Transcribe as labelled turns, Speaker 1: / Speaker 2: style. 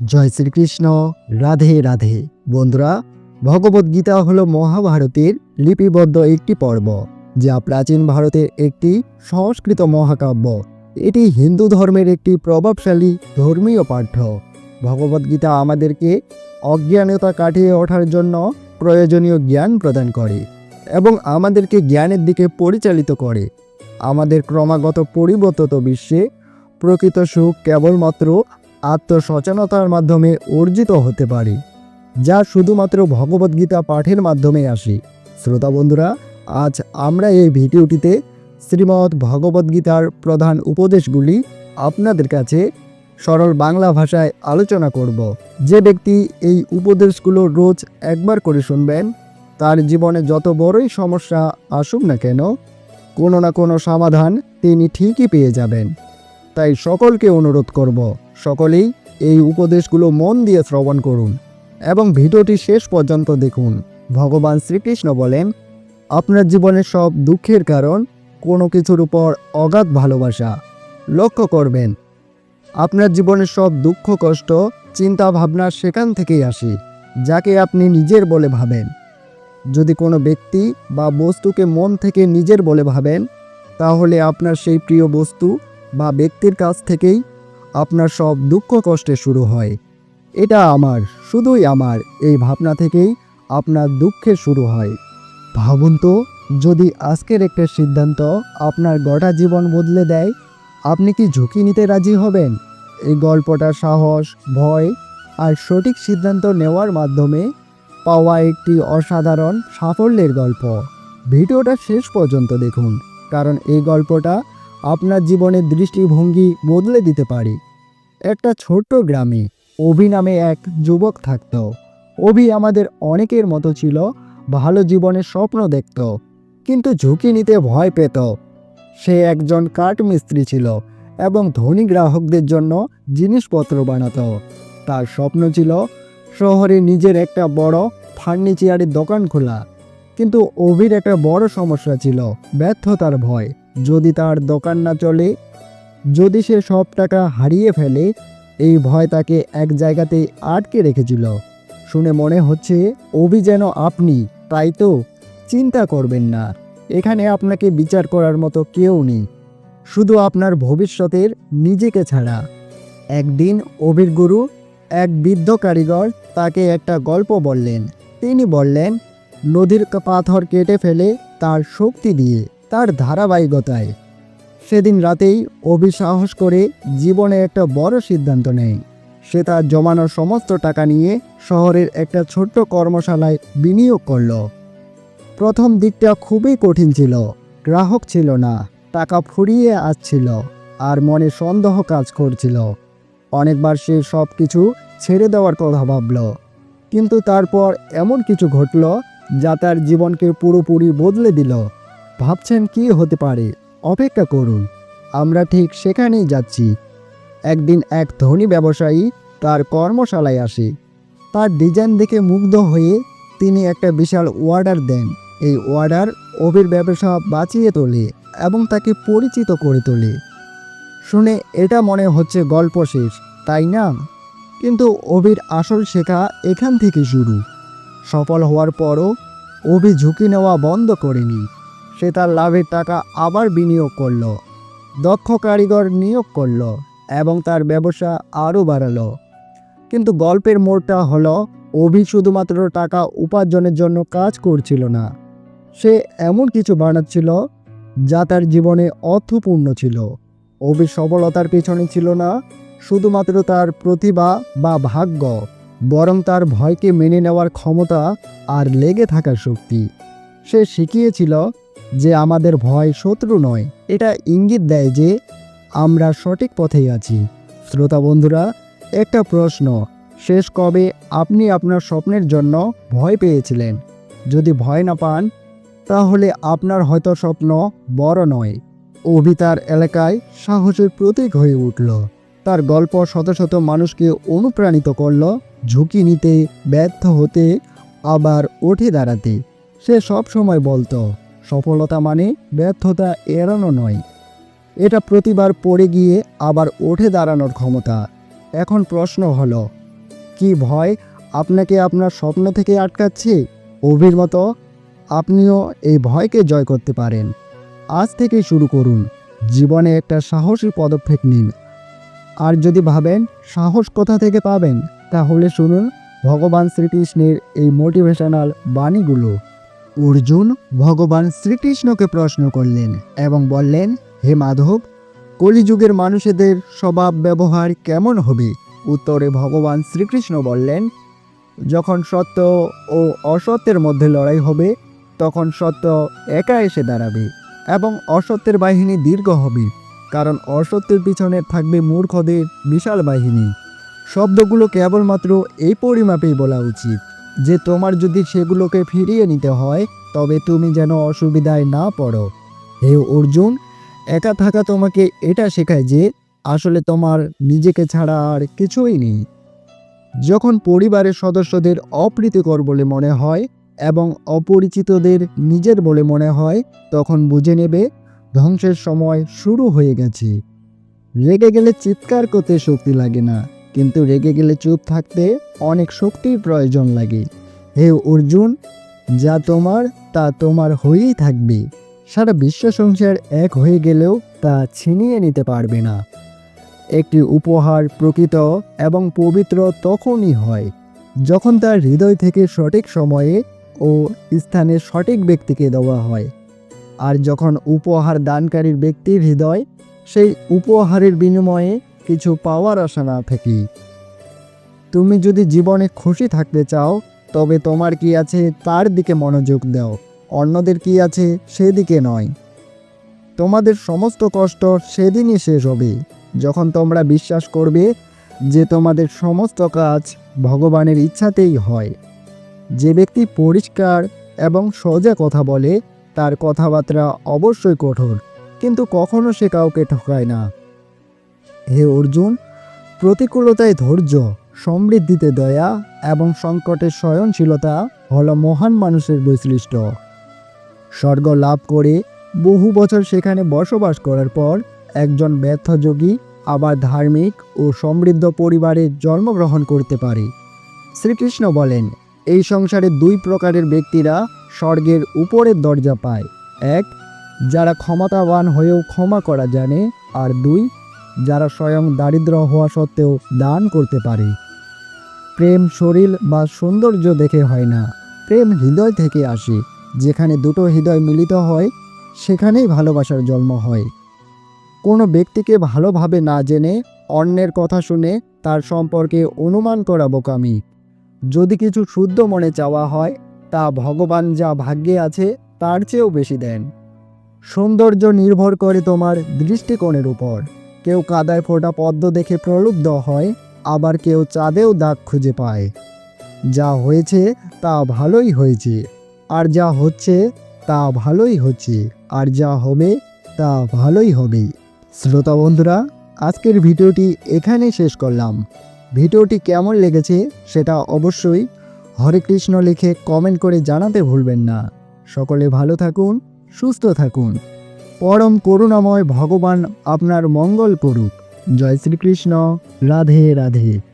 Speaker 1: জয় শ্রীকৃষ্ণ। রাধে রাধে। বন্ধুরা ভগবদ্গীতা হল মহাভারতের লিপিবদ্ধ একটি পর্ব, যা প্রাচীন ভারতের একটি সংস্কৃত মহাকাব্য। এটি হিন্দু ধর্মের একটি প্রভাবশালী ধর্মীয় পাঠ্য। ভগবদ্গীতা আমাদেরকে অজ্ঞানতা কাটিয়ে ওঠার জন্য প্রয়োজনীয় জ্ঞান প্রদান করে এবং আমাদেরকে জ্ঞানের দিকে পরিচালিত করে। আমাদের ক্রমাগত পরিবর্তিত বিশ্বে প্রকৃত সুখ কেবলমাত্র আত্মসচেতনতার মাধ্যমে অর্জিত হতে পারে, যা শুধুমাত্র ভগবদ্গীতা পাঠের মাধ্যমে আসে। শ্রোতা বন্ধুরা, আজ আমরা এই ভিডিওটিতে শ্রীমদ্ ভগবদ্গীতার প্রধান উপদেশগুলি আপনাদের কাছে সরল বাংলা ভাষায় আলোচনা করব। যে ব্যক্তি এই উপদেশগুলো রোজ একবার করে শুনবেন, তার জীবনে যত বড়ই সমস্যা আসুক না কেন, কোনো না কোনো সমাধান তিনি ঠিকই পেয়ে যাবেন। তাই সকলকে অনুরোধ করব সকলেই এই উপদেশগুলো মন দিয়ে শ্রবণ করুন এবং ভিডিওটি শেষ পর্যন্ত দেখুন। ভগবান শ্রীকৃষ্ণ বলেন, আপনার জীবনের সব দুঃখের কারণ কোনো কিছুর উপর অগাধ ভালোবাসা। লক্ষ্য করবেন, আপনার জীবনের সব দুঃখ, কষ্ট, চিন্তা, ভাবনা সেখান থেকেই আসে, যাকে আপনি নিজের বলে ভাবেন। যদি কোনো ব্যক্তি বা বস্তুকে মন থেকে নিজের বলে ভাবেন, তাহলে আপনার সেই প্রিয় বস্তু বা ব্যক্তির কাছ থেকেই আপনার সব দুঃখ কষ্টে শুরু হয়। এটা আমার, শুধুই আমার, এই ভাবনা থেকেই আপনার দুঃখের শুরু হয়। ভাবুন তো, যদি আজকের একটা সিদ্ধান্ত আপনার গোটা জীবন বদলে দেয়, আপনি কি ঝুঁকি নিতে রাজি হবেন? এই গল্পটা সাহস, ভয় আর সঠিক সিদ্ধান্ত নেওয়ার মাধ্যমে পাওয়া একটি অসাধারণ সাফল্যের গল্প। ভিডিওটা শেষ পর্যন্ত দেখুন, কারণ এই গল্পটা আপনার জীবনের দৃষ্টিভঙ্গি বদলে দিতে পারে। একটা ছোট্ট গ্রামে অভি নামে এক যুবক থাকত। অভি আমাদের অনেকের মতো ছিল, ভালো জীবনের স্বপ্ন দেখত, কিন্তু ঝুঁকি নিতে ভয় পেত। সে একজন কাঠ মিস্ত্রি ছিল এবং ধনী গ্রাহকদের জন্য জিনিসপত্র বানাতো। তার স্বপ্ন ছিল শহরে নিজের একটা বড় ফার্নিচারের দোকান খোলা, কিন্তু অভির একটা বড় সমস্যা ছিল ব্যর্থতার ভয়। যদি তার দোকান না চলে যদি সে সব টাকা হারিয়ে ফেলে, এই ভয় তাকে এক জায়গাতেই আটকে রেখেছিল। শুনে মনে হচ্ছে, অভি যেন আপনি, তাই তো? চিন্তা করবেন না। এখানে আপনাকে বিচার করার মতো কেউ নেই। শুধু আপনার ভবিষ্যতের নিজেকে ছাড়া। একদিন অভির গুরু, এক বৃদ্ধ কারিগর, তাকে একটা গল্প বললেন। তিনি বললেন, নদীর পাথর কেটে ফেলে তার শক্তি দিয়ে, তার ধারাবাহিকতায়। সেদিন রাতেই অভি সাহস করে জীবনে একটা বড় সিদ্ধান্ত নেয়। সে তার জমানোর সমস্ত টাকা নিয়ে শহরের একটা ছোট্ট কর্মশালায় বিনিয়োগ করল। প্রথম দিকটা খুবই কঠিন ছিল, গ্রাহক ছিল না, টাকা ফুরিয়ে আসছিল, আর মনে সন্দেহ কাজ করছিল। অনেকবার সে সব কিছু ছেড়ে দেওয়ার কথা ভাবল, কিন্তু তারপর এমন কিছু ঘটল যা তার জীবনকে পুরোপুরি বদলে দিল। ভাবছেন কি হতে পারে? অপেক্ষা করুন, আমরা ঠিক সেখানেই যাচ্ছি। একদিন এক ধনী ব্যবসায়ী তার কর্মশালায় আসে। তার ডিজাইন দেখে মুগ্ধ হয়ে তিনি একটা বিশাল অর্ডার দেন। এই অর্ডার অভির ব্যবসা বাঁচিয়ে তোলে এবং তাকে পরিচিত করে তোলে। শুনে এটা মনে হচ্ছে গল্প শেষ, তাই না? কিন্তু অভির আসল শেখা এখান থেকে শুরু। সফল হওয়ার পরও অভি ঝুঁকি নেওয়া বন্ধ করেনি। সে তার লাভের টাকা আবার বিনিয়োগ করল। দক্ষ কারিগর নিয়োগ করল এবং তার ব্যবসা আরও বাড়ালো। কিন্তু গল্পের মোড়টা হলো, অভি শুধুমাত্র টাকা উপার্জনের জন্য কাজ করছিল না। সে এমন কিছু বানাচ্ছিল যা তার জীবনে অর্থপূর্ণ ছিল। অভির সফলতার পেছনে ছিল না, শুধুমাত্র তার প্রতিভা বা ভাগ্য, বরং তার ভয়কে মেনে নেওয়ার ক্ষমতা আর লেগে থাকার শক্তি। সে শিখিয়েছিল যে আমাদের ভয় শত্রু নয়। এটা ইঙ্গিত দেয় যে আমরা সঠিক পথেই আছি। শ্রোতা বন্ধুরা, একটা প্রশ্ন। শেষ কবে আপনি আপনার স্বপ্নের জন্য ভয় পেয়েছিলেন? যদি ভয় না পান, তাহলে আপনার হয়তো স্বপ্ন বড় নয়। অভি তার এলাকায় সাহসের প্রতীক হয়ে উঠল। তার গল্প শত শত মানুষকে অনুপ্রাণিত করল, ঝুঁকি নিতে ব্যর্থ হতে, আবার উঠে দাঁড়াতে। সে সব সময় বলতো সফলতা মানে ব্যর্থতা এড়ানো নয়। এটা প্রতিবার পড়ে গিয়ে আবার উঠে দাঁড়ানোর ক্ষমতা। এখন প্রশ্ন হলো, কি ভয় আপনাকে আপনার স্বপ্ন থেকে আটকাচ্ছে? অভির মতো, আপনিও এই ভয়কে জয় করতে পারেন। আজ থেকেই শুরু করুন। জীবনে একটা সাহসী পদক্ষেপ নিন। আর যদি ভাবেন সাহস কোথা থেকে পাবেন, তাহলে শুনুন ভগবান শ্রীকৃষ্ণের এই মোটিভেশনাল বাণীগুলো। অর্জুন ভগবান শ্রীকৃষ্ণকে প্রশ্ন করলেন এবং বললেন, হে মাধব, কলিযুগের মানুষেদের স্বভাব ব্যবহার কেমন হবে? উত্তরে ভগবান শ্রীকৃষ্ণ বললেন, যখন সত্য ও অসত্যের মধ্যে লড়াই হবে, তখন সত্য একা এসে দাঁড়াবে এবং অসত্যের বাহিনী দীর্ঘ হবে, কারণ অসত্যের পিছনে থাকবে মূর্খদের বিশাল বাহিনী। শব্দগুলো কেবলমাত্র এই পরিমাপেই বলা উচিত। যে তোমার যদি সেগুলোকে ফিরিয়ে নিতে হয়, তবে তুমি যেন অসুবিধায় না পড়ো। হে অর্জুন, একা থাকা তোমাকে এটা শেখায় যে, আসলে তোমার নিজেকে ছাড়া আর কিছুই নেই। যখন পরিবারের সদস্যদের অপ্রীতিকর বলে মনে হয় এবং অপরিচিতদের নিজের বলে মনে হয়, তখন বুঝে নেবে ধ্বংসের সময় শুরু হয়ে গেছে। রেগে গেলে চিৎকার করতে শক্তি লাগে না। কিন্তু রেগে গেলে চুপ থাকতে অনেক শক্তির প্রয়োজন লাগে। হে অর্জুন, যা তোমার, তা তোমার হয়েই থাকবে। সারা বিশ্ব সংসার এক হয়ে গেলেও তা ছিনিয়ে নিতে পারবে না। একটি উপহার প্রকৃত এবং পবিত্র তখনই হয়, যখন তার হৃদয় থেকে সঠিক সময়ে ও স্থানে সঠিক ব্যক্তিকে দেওয়া হয়। আর যখন উপহার দানকারীর ব্যক্তির হৃদয়, সেই উপহারের বিনিময়ে কিছু পাওয়ার আশা না থাকি তুমি যদি জীবনে খুশি থাকতে চাও, তবে তোমার কি আছে তার দিকে মনোযোগ দাও, অন্যদের কি আছে সেদিকে নয়। তোমাদের সমস্ত কষ্ট সেদিনই শেষ হবে, যখন তোমরা বিশ্বাস করবে যে তোমাদের সমস্ত কাজ ভগবানের ইচ্ছাতেই হয়। যে ব্যক্তি পরিষ্কার এবং সোজা কথা বলে, তার কথাবার্তা অবশ্যই কঠোর, কিন্তু কখনো সে কাউকে ঠকায় না। হে অর্জুন, প্রতিকূলতায় ধৈর্য, সমৃদ্ধিতে দয়া এবং সংকটের সয়নশীলতা হল মহান মানুষের বৈশিষ্ট্য। স্বর্গ লাভ করে বহু বছর সেখানে বসবাস করার পর একজন ব্যর্থ যোগী আবার ধার্মিক ও সমৃদ্ধ পরিবারে জন্মগ্রহণ করতে পারে। শ্রীকৃষ্ণ বলেন, এই সংসারে দুই প্রকারের ব্যক্তিরা স্বর্গের উপরের দরজা পায়। এক, যারা ক্ষমতাবান হয়েও ক্ষমা করা জানে, আর দুই যারা স্বয়ং দারিদ্র হওয়া সত্ত্বেও দান করতে পারে। প্রেম শরীর বা সৌন্দর্য দেখে হয় না। প্রেম হৃদয় থেকে আসে। যেখানে দুটো হৃদয় মিলিত হয়, সেখানেই ভালোবাসার জন্ম হয়। কোনো ব্যক্তিকে ভালোভাবে না জেনে, অন্যের কথা শুনে তার সম্পর্কে অনুমান করা বোকামি। যদি কিছু শুদ্ধ মনে চাওয়া হয়, তা ভগবান যা ভাগ্যে আছে, তার চেয়েও বেশি দেন। সৌন্দর্য নির্ভর করে তোমার দৃষ্টিকোণের উপর। কেউ কাদায় ফোটা পদ্ম দেখে প্রলুব্ধ হয়, আবার কেউ চাঁদেও দাগ খুঁজে পায়। যা হয়েছে তা ভালোই হয়েছে, আর যা হচ্ছে তা ভালোই হচ্ছে, আর যা হবে তা ভালোই হবে। শ্রোতা বন্ধুরা, আজকের ভিডিওটি এখানেই শেষ করলাম। ভিডিওটি কেমন লেগেছে সেটা অবশ্যই হরে কৃষ্ণ লিখে কমেন্ট করে জানাতে ভুলবেন না। সকলে ভালো থাকুন, সুস্থ থাকুন। পরম করুণাময় ভগবান আপনার মঙ্গল করুক। জয় শ্রীকৃষ্ণ। রাধে রাধে।